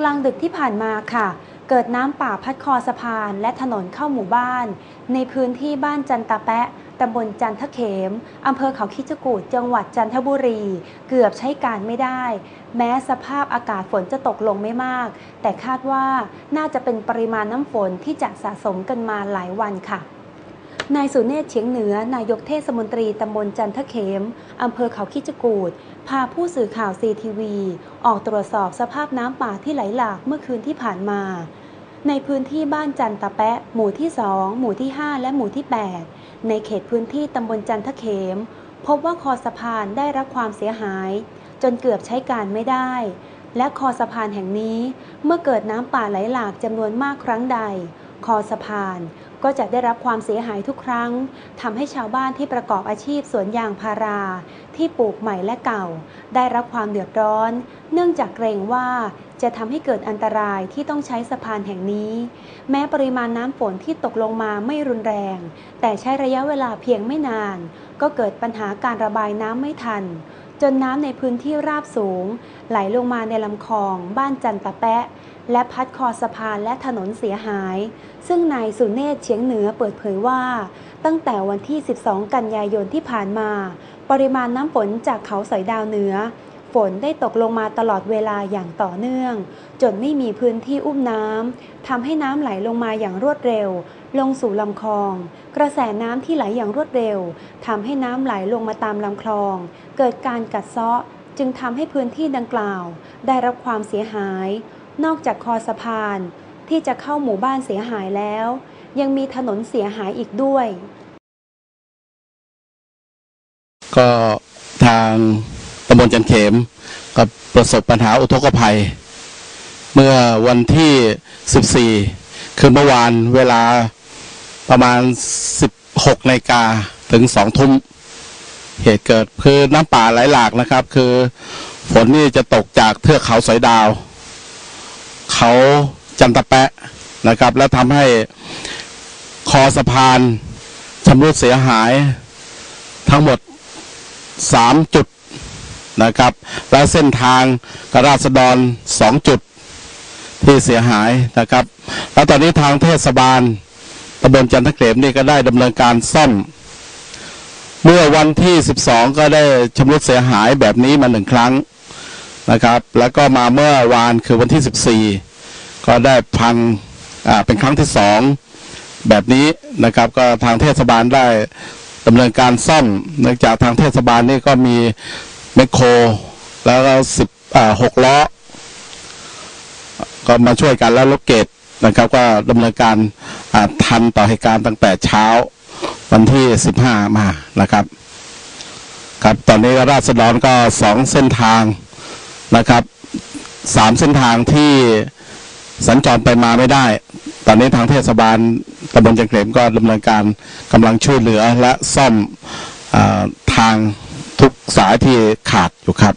กลางดึกที่ผ่านมาค่ะ เกิดน้ำป่าพัดคอสะพานและถนนเข้าหมู่บ้าน ในพื้นที่บ้านจันตาแปะตำบลจันทเขม อำเภอเขาคิจกูดจังหวัดจันทบุรี เกือบใช้การไม่ได้ แม้สภาพอากาศฝนจะตกลงไม่มาก แต่คาดว่าน่าจะเป็นปริมาณน้ำฝนที่จะสะสมกันมาหลายวันค่ะ นายสุเนศเฉียงเหนือ นายกเทศมนตรีตำบลจันทเขม อำเภอเขาคิจกูดพาผู้สื่อข่าวซีทีวี ออกตรวจสอบสภาพน้ำป่าที่ไหลหลากเมื่อคืนที่ผ่านมา ในพื้นที่บ้านจันตะแปะ หมู่ที่ 2 หมู่ที่ 5 และหมู่ที่ 8 ในเขตพื้นที่ตำบลจันทเขม พบว่าคอสะพานได้รับความเสียหาย จนเกือบใช้การไม่ได้ และคอสะพานแห่งนี้เมื่อเกิดน้ำป่าไหลหลากจำนวนมากครั้งใด คอสะพาน ก็จะได้รับความเสียหายทุกครั้งทำให้ชาวบ้านที่ประกอบอาชีพสวนยางพารา ที่ปลูกใหม่และเก่า ได้รับความเดือดร้อน เนื่องจากเกรงว่าจะทำให้เกิดอันตรายที่ต้องใช้สะพานแห่งนี้ แม้ปริมาณน้ำฝนที่ตกลงมาไม่รุนแรง แต่ใช้ระยะเวลาเพียงไม่นาน ก็เกิดปัญหาการระบายน้ำไม่ทัน จนน้ำในพื้นที่ราบสูง ไหลลงมาในลำคลอง บ้านจันตะแปะ และพัดคอสะพานและถนนเสียหาย ซึ่งนายสุเนศเฉียงเหนือเปิดเผยว่า ตั้งแต่วันที่ 12 กันยายนที่ผ่านมา ปริมาณน้ำฝนจากเขาสอยดาวเหนือ ฝนได้ตกลงมาตลอดเวลาอย่างต่อเนื่อง จนไม่มีพื้นที่อุ้มน้ำทำให้น้ำไหลลงมาอย่างรวดเร็ว ลงสู่ลำคลอง กระแสน้ำที่ไหลอย่างรวดเร็วทำให้น้ำไหลลงมาตามลำคลอง เกิดการกัดเซาะจึงทำให้พื้นที่ดังกล่าว ได้รับความเสียหาย นอกจากคอสะพานที่จะเข้าหมู่บ้านเสียหายแล้ว ยังมีถนนเสียหายอีกด้วย ก็ทางตำบลจันเขมก็ประสบปัญหาอุทกภัย เมื่อวันที่ 14 คือเมื่อวานเวลาประมาณ 16นาฬิกาถึง 2 ทุ่มเหตุเกิดคือน้ำป่าไหลหลากนะครับ คือฝนนี่จะตกจากเทือกเขาสอยดาว เขาจันตะแปะนะครับ แล้วทำให้คอสะพานชำรุดเสียหายทั้งหมดสามจุดนะครับ และเส้นทางกราษฎรสองจุดที่เสียหายนะครับ แล้วตอนนี้ทางเทศบาลตำบลจันทเกษมนี่ก็ได้ดำเนินการซ่อม เมื่อวันที่ 12 ก็ได้ชำรุดเสียหายแบบนี้มาหนึ่งครั้ง นะครับ แล้วก็มาเมื่อวานคือวันที่ 14 ก็ได้พังอ่าเป็นครั้งที่สองแบบนี้นะครับ ก็ทางเทศบาลได้ดำเนินการซ่อมเนื่องจากทางเทศบาลนี่ก็มีแมคโคร แล้วก็สิบอ่าหกล้อ ก็มาช่วยกันแล้วรถเกตนะครับ ก็ดำเนินการอ่าทันต่อเหตุการณ์ตั้งแต่เช้าวันที่สิบห้ามานะครับ ครับตอนนี้ราษฎรก็สองเส้นทาง นะครับสามเส้นทางที่สัญจรไปมาไม่ได้ ตอนนี้ทางเทศบาลตำบลจังเกรมก็ดำเนินการกำลังช่วยเหลือและซ่อมอทางทุกสายที่ขาดอยู่ครับ